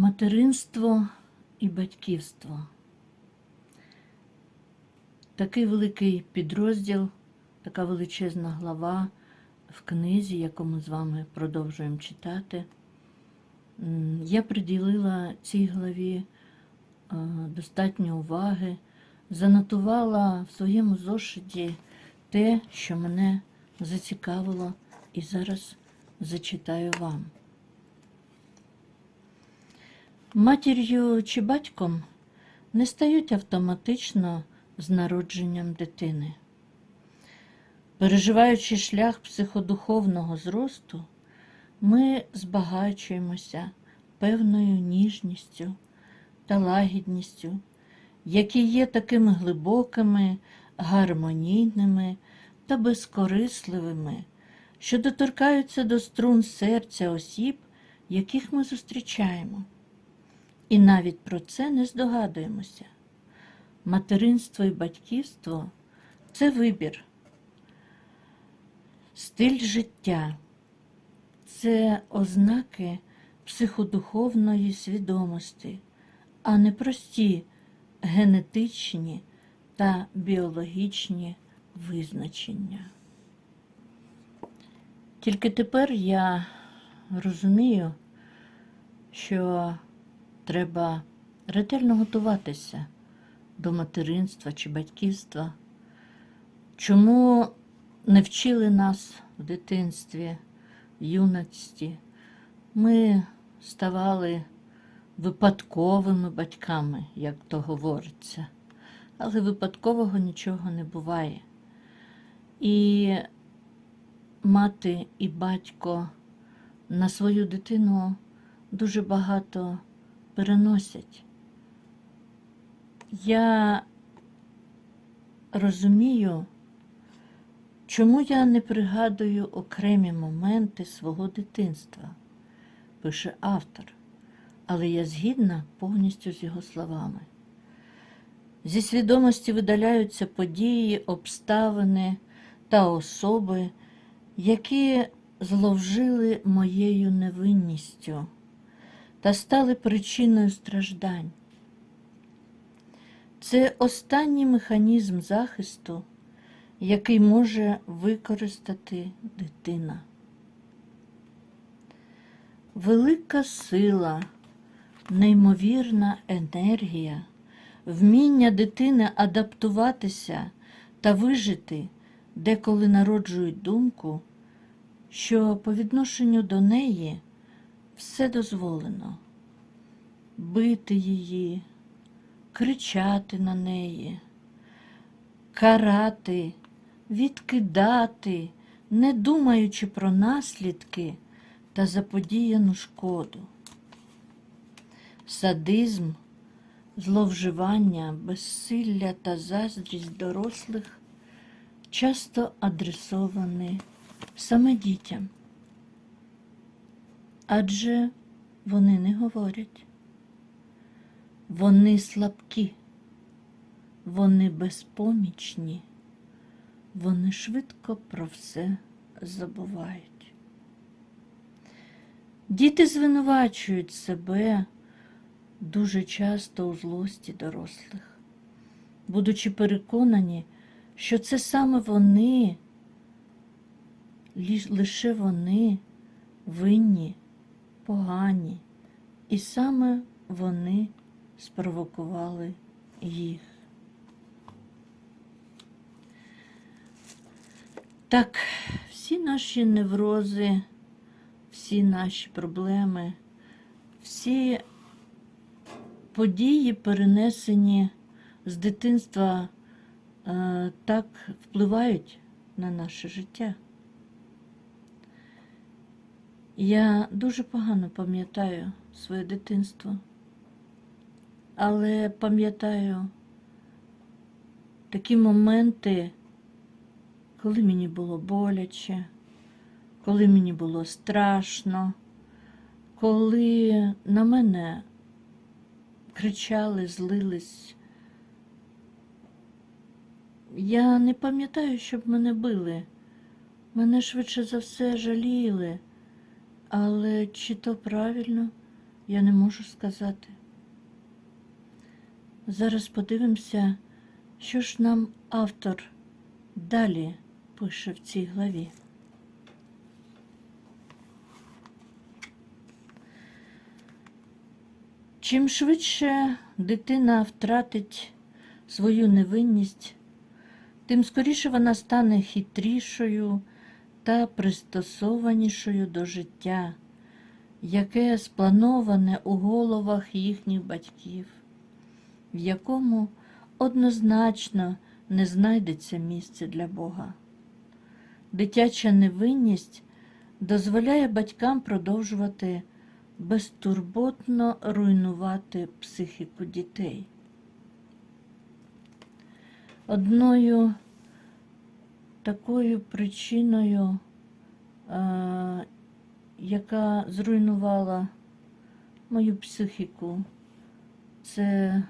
Материнство і батьківство. Такий великий підрозділ, така величезна глава в книзі, яку ми з вами продовжуємо читати. Я приділила цій главі е, достатньо уваги, занотувала в своєму зошиті те, що мене зацікавило, і зараз зачитаю вам. Матір'ю чи батьком не стають автоматично з народженням дитини. Переживаючи шлях психодуховного зросту, ми збагачуємося певною ніжністю та лагідністю, які є такими глибокими, гармонійними та безкорисливими, що доторкаються до струн серця осіб, яких ми зустрічаємо. І навіть про це не здогадуємося. Материнство і батьківство це вибір, стиль життя, це ознаки психодуховної свідомості, а не прості генетичні та біологічні визначення. Тільки тепер я розумію, що треба ретельно готуватися до материнства чи батьківства. Чому не вчили нас в дитинстві, в юності? Ми ставали випадковими батьками, як то говориться. Але випадкового нічого не буває. І мати і батько на свою дитину дуже багато переносять. Я розумію, чому я не пригадую окремі моменти свого дитинства, пише автор, але я згідна повністю з його словами. Зі свідомості видаляються події, обставини та особи, які зловжили моєю невинністю та стали причиною страждань. Це останній механізм захисту, який може використати дитина. Велика сила, неймовірна енергія, вміння дитини адаптуватися та вижити, деколи народжують думку, що по відношенню до неї все дозволено бити її, кричати на неї, карати, відкидати, не думаючи про наслідки та заподіяну шкоду. Садизм, зловживання, безсилля та заздрість дорослих часто адресовані саме дітям адже вони не говорять. Вони слабкі, вони безпомічні, вони швидко про все забувають. Діти звинувачують себе дуже часто у злості дорослих, будучи переконані, що це саме вони, лише вони винні погані, і саме вони спровокували їх. Так, всі наші неврози, всі наші проблеми, всі події, перенесені з дитинства, е, так впливають на наше життя. Я дуже погано пам'ятаю своє дитинство, але пам'ятаю такі моменти, коли мені було боляче, коли мені було страшно, коли на мене кричали, злились. Я не пам'ятаю, щоб мене били. Мене швидше за все жаліли. Але чи то правильно, я не можу сказати. Зараз подивимося, що ж нам автор далі пише в цій главі. Чим швидше дитина втратить свою невинність, тим скоріше вона стане хитрішою та пристосованішою до життя, яке сплановане у головах їхніх батьків, в якому однозначно не знайдеться місце для Бога. Дитяча невинність дозволяє батькам продовжувати безтурботно руйнувати психіку дітей. Одною такою причиною, е, яка зруйнувала мою психіку, це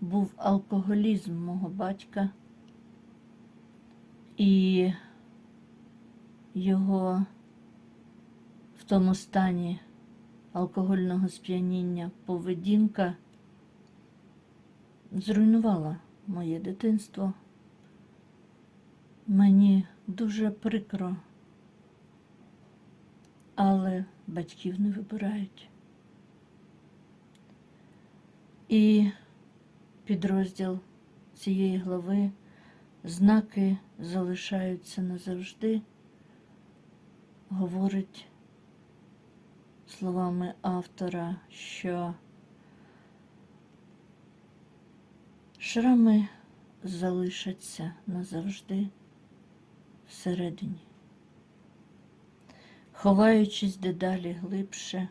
був алкоголізм мого батька і його в тому стані алкогольного сп'яніння поведінка зруйнувала моє дитинство. Мені дуже прикро, але батьків не вибирають. І підрозділ цієї глави знаки залишаються назавжди, говорить словами автора, що шрами залишаться назавжди всередині, ховаючись дедалі глибше,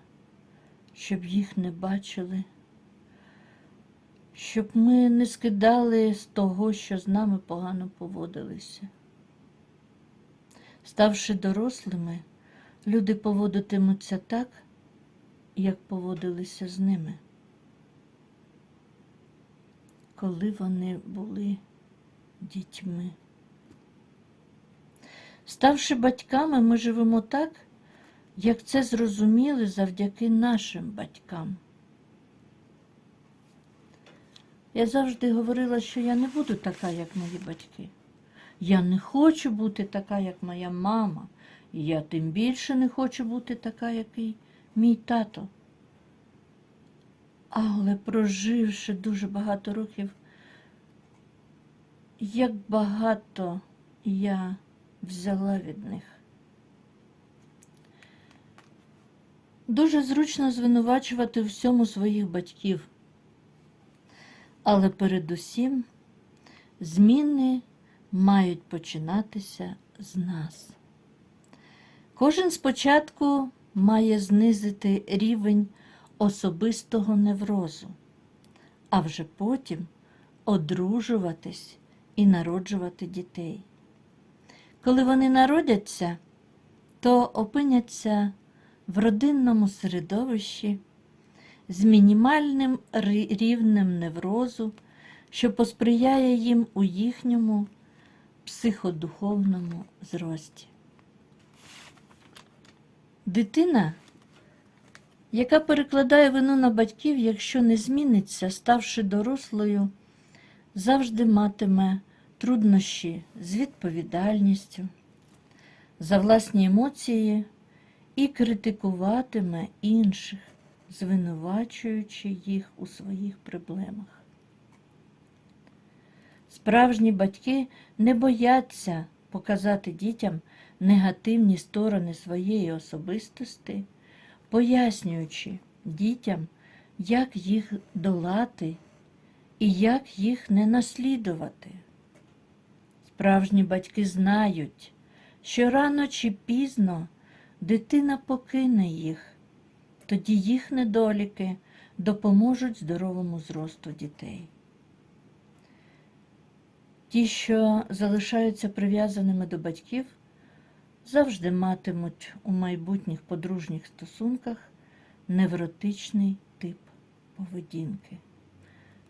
щоб їх не бачили, щоб ми не скидали з того, що з нами погано поводилися. Ставши дорослими, люди поводитимуться так, як поводилися з ними, коли вони були дітьми. Ставши батьками, ми живемо так, як це зрозуміли завдяки нашим батькам. Я завжди говорила, що я не буду така, як мої батьки. Я не хочу бути така, як моя мама. І я тим більше не хочу бути така, як і мій тато. Але проживши дуже багато років, як багато я взяла від них. Дуже зручно звинувачувати всьому своїх батьків. Але передусім зміни мають починатися з нас. Кожен спочатку має знизити рівень особистого неврозу, а вже потім одружуватись і народжувати дітей. Коли вони народяться, то опиняться в родинному середовищі з мінімальним рівнем неврозу, що посприяє їм у їхньому психодуховному зрості. Дитина, яка перекладає вину на батьків, якщо не зміниться, ставши дорослою, завжди матиме труднощі з відповідальністю за власні емоції і критикуватиме інших, звинувачуючи їх у своїх проблемах. Справжні батьки не бояться показати дітям негативні сторони своєї особистості, пояснюючи дітям, як їх долати і як їх не наслідувати. Справжні батьки знають, що рано чи пізно дитина покине їх, тоді їх недоліки допоможуть здоровому зросту дітей. Ті, що залишаються прив'язаними до батьків, завжди матимуть у майбутніх подружніх стосунках невротичний тип поведінки.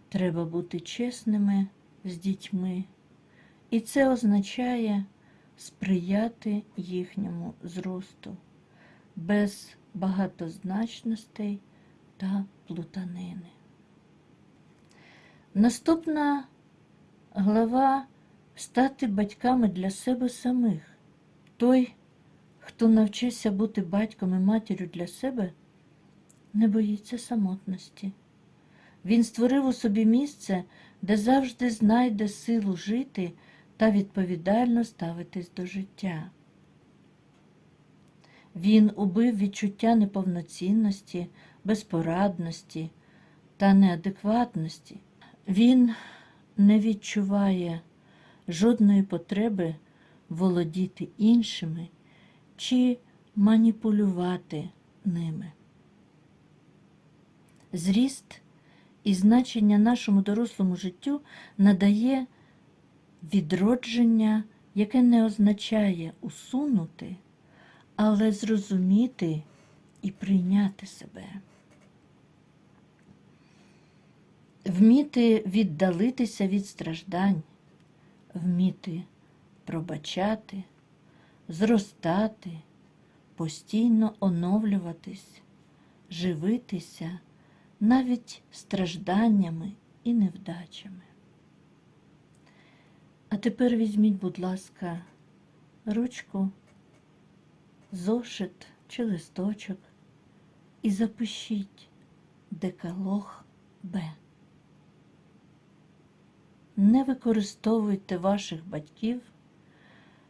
Треба бути чесними з дітьми, і це означає сприяти їхньому зросту без багатозначностей та плутанини. Наступна глава стати батьками для себе самих. Той, хто навчився бути батьком і матір'ю для себе, не боїться самотності. Він створив у собі місце, де завжди знайде силу жити та відповідально ставитись до життя. Він убив відчуття неповноцінності, безпорадності та неадекватності. Він не відчуває жодної потреби володіти іншими чи маніпулювати ними. Зріст і значення нашому дорослому життю надає відродження, яке не означає усунути, але зрозуміти і прийняти себе. Вміти віддалитися від страждань, вміти пробачати, зростати, постійно оновлюватись, живитися навіть стражданнями і невдачами. А тепер візьміть, будь ласка, ручку, зошит чи листочок і запишіть декалог Б. Не використовуйте ваших батьків,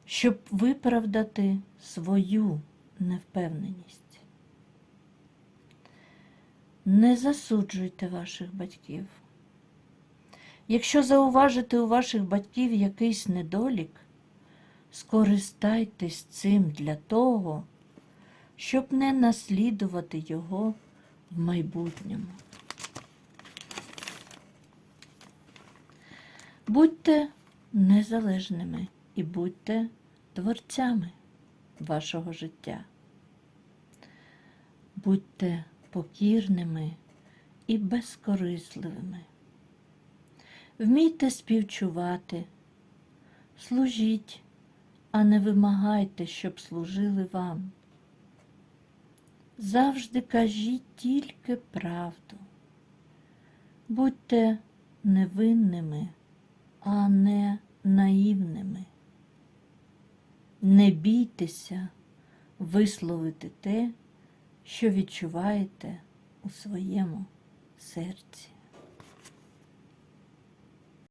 щоб виправдати свою невпевненість. Не засуджуйте ваших батьків. Якщо зауважите у ваших батьків якийсь недолік, скористайтесь цим для того, щоб не наслідувати його в майбутньому. Будьте незалежними і будьте творцями вашого життя. Будьте покірними і безкорисливими. Вмійте співчувати, служіть, а не вимагайте, щоб служили вам. Завжди кажіть тільки правду. Будьте невинними, а не наївними. Не бійтеся висловити те, що відчуваєте у своєму серці.